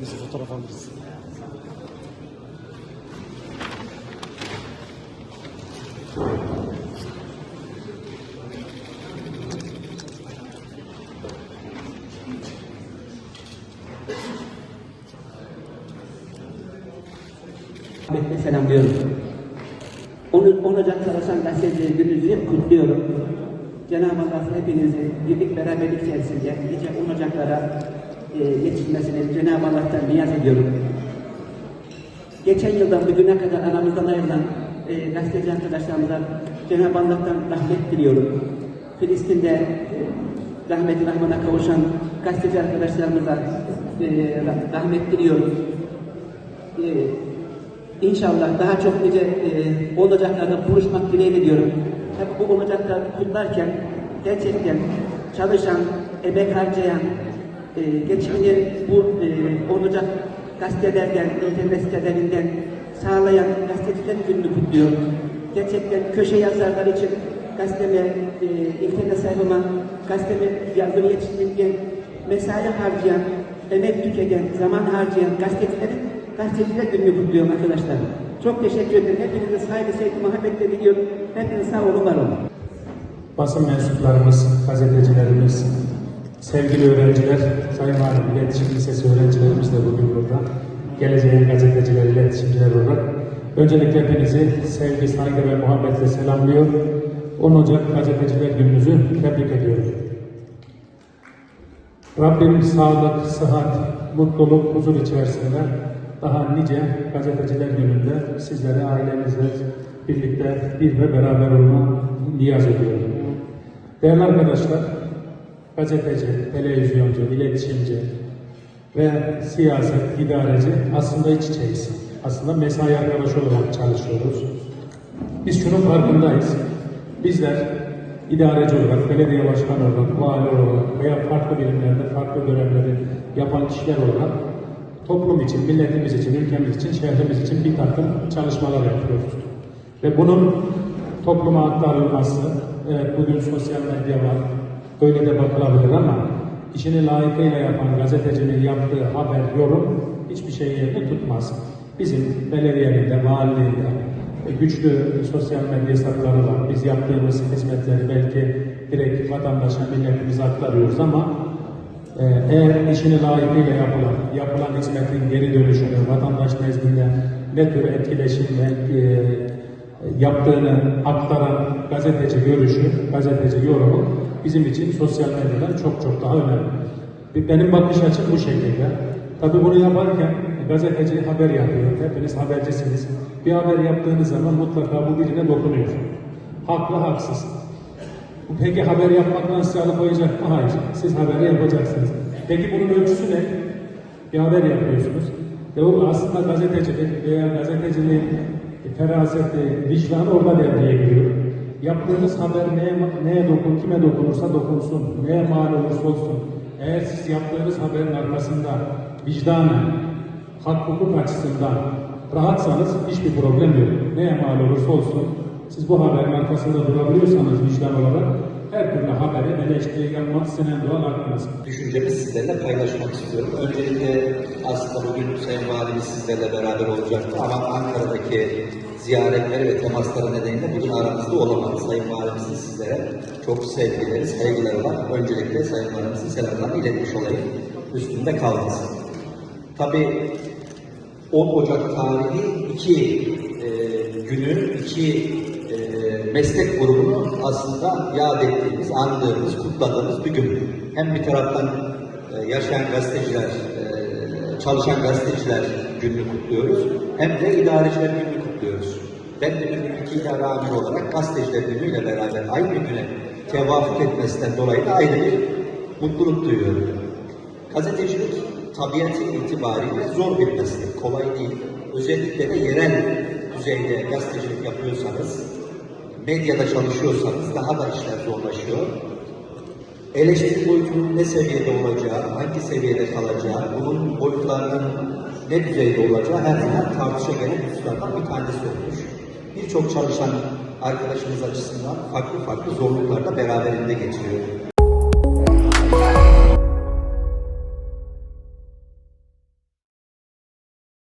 Biz fotoğraf alırız. Ahmet'le selamlıyorum. 10, 10 Ocak Çalışan Gazeteciler Günü'nüzü kutluyorum. Cenab-ı Allah hepinizi birlik beraberlik içerisinde nice 10 Ocaklara e, yetişmesini Cenab-ı Allah'tan niyaz ediyorum. Geçen yıldan bugüne kadar aramızdan ayrılan e, gazeteci arkadaşlarımıza Cenab-ı Allah'tan rahmet diliyorum. Filistin'de e, rahmeti rahmana kavuşan gazeteci arkadaşlarımıza e, rah- rahmet diliyorum. E, İnşallah daha çok nice e, olacaklarda buluşmak dileğiyle diyorum. Tabii bu olacakları kutlarken gerçekten çalışan, emek harcayan, e, geçimini bu e, olacak gazetelerden, internet sitelerinden sağlayan gazeteciler gününü kutluyorum. Gerçekten köşe yazarlar için gazeteme, e, internet sayfama, gazeteme yazımı yetiştirirken mesai harcayan, emek tüketen, zaman harcayan gazetecilerin gazeteciler gününü kutluyorum arkadaşlar. Çok teşekkür ederim. Hepinize saygı, sevgi, muhabbetle diliyorum. Hepiniz sağ olun, var olun. basın mensuplarımız, gazetecilerimiz, sevgili öğrenciler, Sayın Valim İletişim Lisesi öğrencilerimiz de bugün burada. Geleceğin gazeteciler, iletişimciler olarak. Öncelikle hepinizi sevgi, saygı ve muhabbetle selamlıyor. 10 Ocak Gazeteciler Gününüzü tebrik ediyorum. Rabbim sağlık, sıhhat, mutluluk, huzur içerisinde daha nice gazeteciler gününde sizlere ailenizle birlikte bir ve beraber olma niyaz ediyorum. Değerli arkadaşlar, gazeteci, televizyoncu, iletişimci ve siyaset, idareci aslında iç içeyiz. Aslında mesai arkadaşı olarak çalışıyoruz. Biz şunun farkındayız. Bizler idareci olarak, belediye başkanı olarak, vali olarak veya farklı birimlerde farklı görevleri yapan kişiler olarak toplum için, milletimiz için, ülkemiz için, şehrimiz için bir takım çalışmalar yapıyoruz. Ve bunun topluma aktarılması, evet bugün sosyal medya var, öyle de bakılabilir ama işini layıkıyla yapan gazetecinin yaptığı haber, yorum hiçbir şey yerini tutmaz. Bizim belediyenin valiliğinde, e, güçlü sosyal medya hesapları var. Biz yaptığımız hizmetleri belki direkt vatandaşa, milletimize aktarıyoruz ama e, eğer işini layıkıyla yapılan, yapılan hizmetin geri dönüşünü vatandaş nezdinde ne tür etkileşim ve e, yaptığını aktaran gazeteci görüşü, gazeteci yorumu bizim için sosyal medyadan çok çok daha önemli. Benim bakış açım bu şekilde. Tabii bunu yaparken gazeteci haber yapıyor. Hepiniz habercisiniz. Bir haber yaptığınız zaman mutlaka bu birine dokunuyor. Haklı haksız. Peki haber yapmaktan sizi alıkoyacak mı? Hayır. Siz haberi yapacaksınız. Peki bunun ölçüsü ne? Bir haber yapıyorsunuz. Ve o aslında gazetecilik veya gazeteciliğin feraseti, vicdanı orada devreye giriyor. Yaptığınız haber neye, neye dokun, kime dokunursa dokunsun, neye mal olursa olsun. Eğer siz yaptığınız haberin arkasında vicdanen, hak hukuk açısından rahatsanız hiçbir problem yok. Neye mal olursa olsun siz bu haberin arkasında durabiliyorsanız vicdan olarak her türlü haberi eleştiri yapmak sizin doğal hakkınız. düşüncemi sizlerle paylaşmak istiyorum. Öncelikle aslında bugün Sayın Valimiz sizlerle beraber olacaktı ama Ankara'daki ziyaretleri ve temasları nedeniyle bugün aramızda olamadı. Sayın Valimizin sizlere çok sevgileri, saygıları var. Öncelikle Sayın Valimizin selamlarını iletmiş olayım. Üstünde kalmasın. Tabii 10 Ocak tarihi iki e, günü, iki e, meslek grubunu aslında yad ettiğimiz, andığımız, kutladığımız bir gün. Hem bir taraftan e, yaşayan gazeteciler, e, çalışan gazeteciler gününü kutluyoruz, hem de idareciler gününü kutluyoruz. Ben de bir iki idare amiri olarak gazeteciler günüyle beraber aynı güne tevafuk etmesinden dolayı da ayrı bir mutluluk duyuyorum. Gazetecilik tabiatı itibariyle zor bir meslek, kolay değil. Özellikle de yerel düzeyde gazetecilik yapıyorsanız, medyada çalışıyorsanız daha da işler zorlaşıyor. Eleştiri boyutunun ne seviyede olacağı, hangi seviyede kalacağı, bunun boyutlarının ne düzeyde olacağı her zaman tartışa gelen hususlardan bir tanesi olmuş. Birçok çalışan arkadaşımız açısından farklı farklı zorluklar da beraberinde getiriyor.